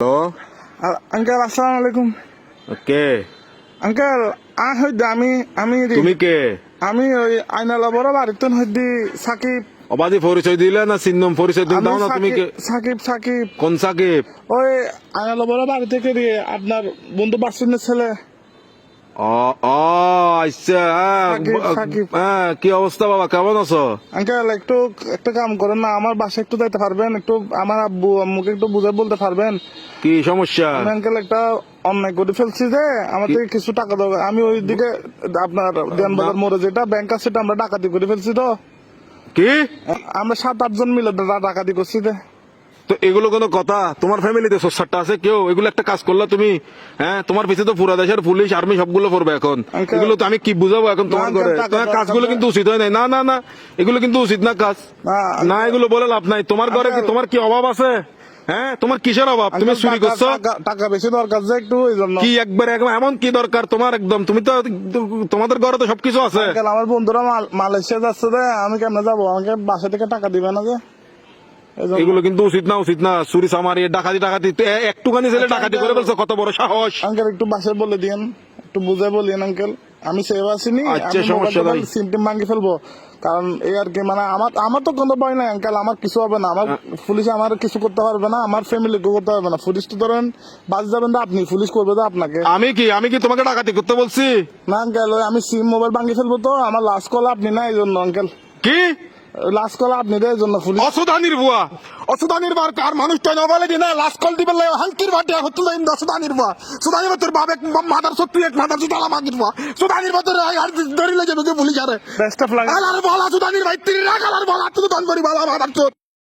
Hello uncle আসসালামু আলাইকুম। কে? Uncle আ হইদে আমি আমি তুমি কে? আমি ওই আইনালা বড় বাড়িতে হইদি সাকিব। অবাধি পরিচয় দিলে না চিহ্নম পরিচয় আমি দাও না তুমি কে? সাকিব- সাকিব কোন সাকিব? ওই আইনালা বড় বাড়ি থেকে দিয়ে আপনার বন্ধু বাসিনের ছেলে। আচ্ছা হ্যাঁ। হ্যাঁ কি অবস্থা বাবা কেমন আছো? আঙ্কেল একটু একটা কাম করেন না আমার বাসায় একটু যাইতে পারবেন একটু আমার আব্বু আম্মুকে একটু বুঝে বলতে পারবেন। কি সমস্যা? আঙ্কেল একটা অন্যায় করে ফেলছি যে থেকে কিছু টাকা দেবো আমি ওই দিকে আপনার দেনবাজার মোড়ে যেটা ব্যাংক আছে সেটা আমরা ডাকাতি করে ফেলছি তো। কি? আমরা সাত আটজন মিলে ডাকাতি করছি যে। তো এগুলো কোনো কথা? তোমার ফ্যামিলিতে সোসারটা আছে কেউ? এগুলো একটা কাজ করলা তুমি? হ্যাঁ তোমার পিছিয়ে তো পুরা দেশের পুলিশ আর্মি সবগুলো পড়বে এখন। এগুলো তো আমি কি বুঝাবো এখন তোমার ঘরে? কাজগুলো কিন্তু উচিত হয় নাই। না না না এগুলো কিন্তু উচিত না কাজ। না, না এগুলো বলে লাভ নাই। তোমার ঘরে কি তোমার কি অভাব আছে? হ্যাঁ? তোমার কিসের অভাব? তুমি চুরি করছ? টাকা- বেশি দরকার যে একটু জন্য। কি একবার এমন কি দরকার তোমার একদম? তুমি তো তোমাদের ঘরে তো সবকিছু আছে। আমার বন্ধুরা মালয়েশিয়া যাচ্ছে আমি কেমনে যাব? আমাকে বাসা থেকে টাকা দিবে না যে। এগুলো কিন্তু উচিত না উচিত না। চুরি চামারি ডাকাতি ডাকাতি তো এ- একটুখানি ছেলে ডাকাতি করে ফেলছো কত বড় সাহস। আঙ্কেল একটু বাসায় বলে দিন একটু বুঝে বলিন আঙ্কেল আমি সেভ আসিনি আচ্ছা। সিমটিম ভাঙি ফেলব। কারণ এই আর কি মানে আমার আমার তো কোনো ভয় নাই আঙ্কেল আমার কিছু হবে না। আমার পুলিশ আমার কিছু করতে পারবে না আমার ফ্যামিলি করতে পারবে না। পুলিশ তো ধরেন বাস যাবেন তো আপনি পুলিশ করবে তো আপনাকে। আমি কি আমি কি তোমাকে ডাকাতি করতে বলছি? না আঙ্কেল আমি সিম মোবাইল ভাঙি ফেলব তো আমার লাস্ট কল আপনি না এই জন্য আঙ্কেল কি? লাস্ট কল আপনি দেয় এই জন্য পুলিশ অসুধানির বুয়া অসুধানির বার কার মানুষ তো নবলে দিনা লাস্ট কল দিবে লাই হাঙ্কির বাটে হচ্ছে লাইন অসুধানির বুয়া সুধানির তোর বাবে মাদার সত্যি এক মাদার সুদালা মাগির বুয়া সুধানির বাতর আর ধরিলে যাবে পুলিশ আরে বেস্ট অফ লাগ আর বলা সুধানির ভাই তিরি রাখ আর বলা তুই দন করি বলা মাদার